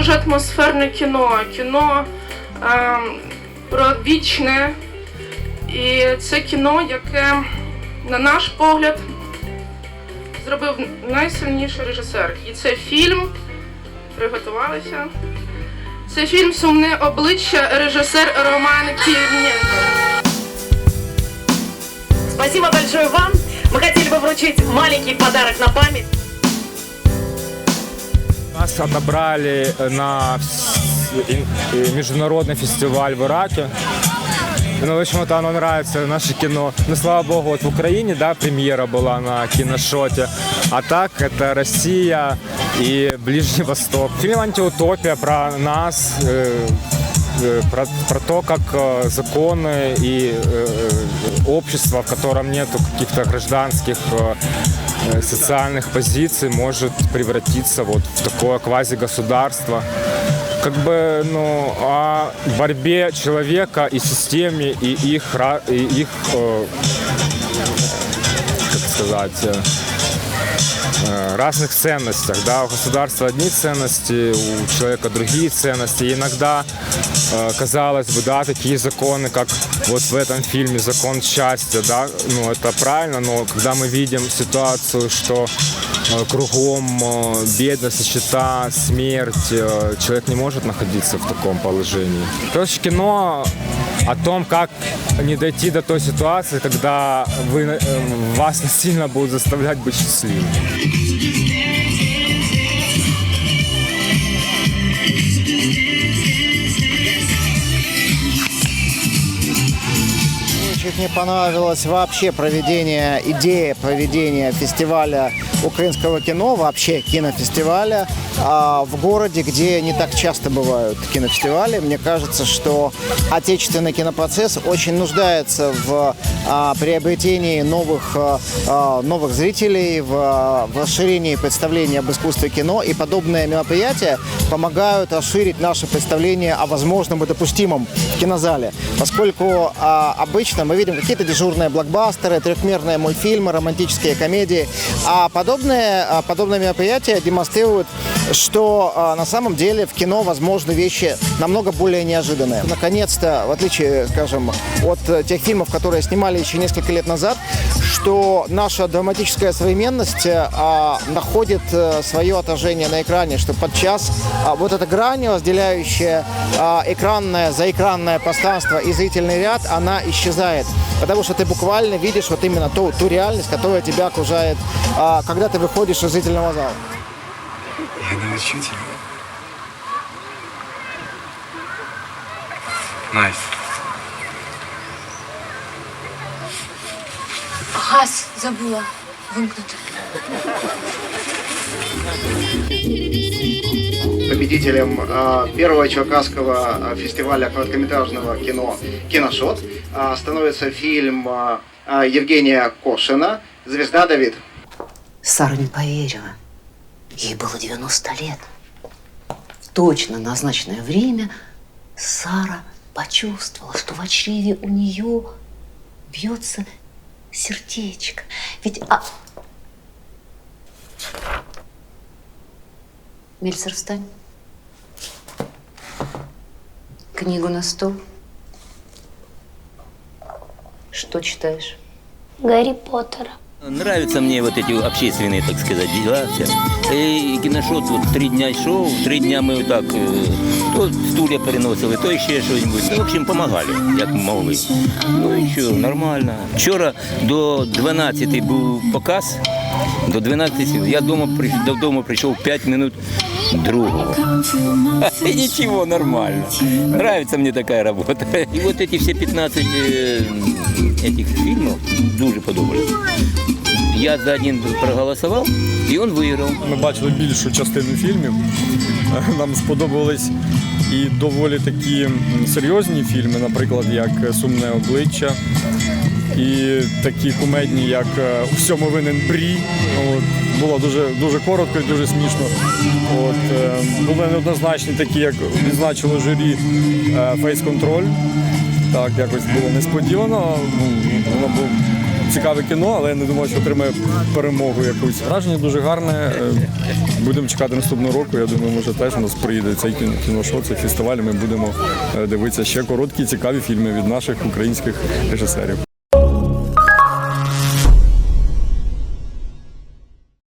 дуже атмосферне кіно. Кіно ем, про вічне. І це кіно, яке, на наш погляд, зробив найсильніший режисер. І це фільм. Приготувалися. Це фільм Сумне обличчя, режисер Роман Кірнєнко. Спасибо большое вам. Мы хотели бы вручить маленький подарок на память. Нас отобрали на вс- ин- э, международный фестиваль в Ираке. Ну, почему-то оно нравится, наше кино. Ну, слава богу, вот в Украине, да, премьера была на киношоте. А так, это Россия и Ближний Восток. Фильм «Антиутопия» про нас, э, э, про, про то, как э, законы и э, э, общество, в котором нету каких-то гражданских э, э, социальных позиций, может превратиться вот в такое квазигосударство. Как бы, ну, о борьбе человека и системе, и их, ра- и их э, как сказать, э, э, разных ценностях. Да? У государства одни ценности, у человека другие ценности. И иногда, э, казалось бы, да, такие законы, как вот в этом фильме «Закон счастья», да, ну, это правильно, но когда мы видим ситуацию, что э, кругом э, бедность, нищета, смерть, э, человек не может находиться в таком положении. Короче, кино о том, как не дойти до той ситуации, когда вы, э, вас насильно будут заставлять быть счастливым. Чуть не понравилось вообще проведение, идея проведения фестиваля украинского кино, вообще кинофестиваля а, в городе, где не так часто бывают кинофестивали. Мне кажется, что отечественный кинопроцесс очень нуждается в а, приобретении новых, а, а, новых зрителей, в, а, в расширении представления об искусстве кино. И подобные мероприятия помогают расширить наше представление о возможном и допустимом в кинозале. Поскольку а, обычно мы видим какие-то дежурные блокбастеры, трехмерные мультфильмы, романтические комедии. А подобные, а, подобные мероприятия демонстрируют, что а, на самом деле в кино возможны вещи намного более неожиданные. Наконец-то, в отличие, скажем, от э, тех фильмов, которые снимали еще несколько лет назад, что наша драматическая современность э, а, находит э, свое отражение на экране, что подчас а, вот эта грань, разделяющая а, экранное, заэкранное пространство и зрительный ряд, она исчезает. Потому что ты буквально видишь вот именно ту, ту реальность, которая тебя окружает, а, когда ты выходишь из зрительного зала. Я научу тебя. Найс. Газ забула вимкнути. победителем э, первого Черкасского э, фестиваля короткометражного кино «Киношот» э, становится фильм Евгения Кошина «Звезда Давид». Сара не поверила. Ей было 90 лет. В точно назначенное время Сара почувствовала, что в чреве у нее бьется сердечко. Ведь... А... Мельцер, встань. Книгу на стол. Что читаешь? Гаррі Поттера. Нравятся мне вот эти общественные, так сказать, дела. все. И киношот вот три дня шел, три дня мы вот так э, то стулья переносили, то ще щось. Ну, в общем, помагали, як могли. Ну і що, нормально. Вчора до 12 був показ, до 12 я дома, при- додому прийшов 5 минут другого. И ничего, нормально. Нравится мне такая работа. И вот эти все 15 э, этих фильмов дуже подобались. Я за один проголосував, і він виграв. Ми бачили більшу частину фільмів. Е, Нам сподобались і доволі такі м, серйозні фільми, наприклад, як Сумне обличчя, і такі кумедні, як е, У всьому винен Брі. От, було дуже, дуже коротко і дуже смішно. От, е, були неоднозначні такі, як відзначило журі Фейс Контроль. Так, якось було несподівано. Ну, Воно було цікаве кіно, але я не думаю, що отримає перемогу якусь. Враження дуже гарне. Е, Будемо чекати наступного року. Я думаю, може теж у нас приїде цей кіно- кіношоу, цей фестиваль. Ми будемо дивитися ще короткі, цікаві фільми від наших українських режисерів.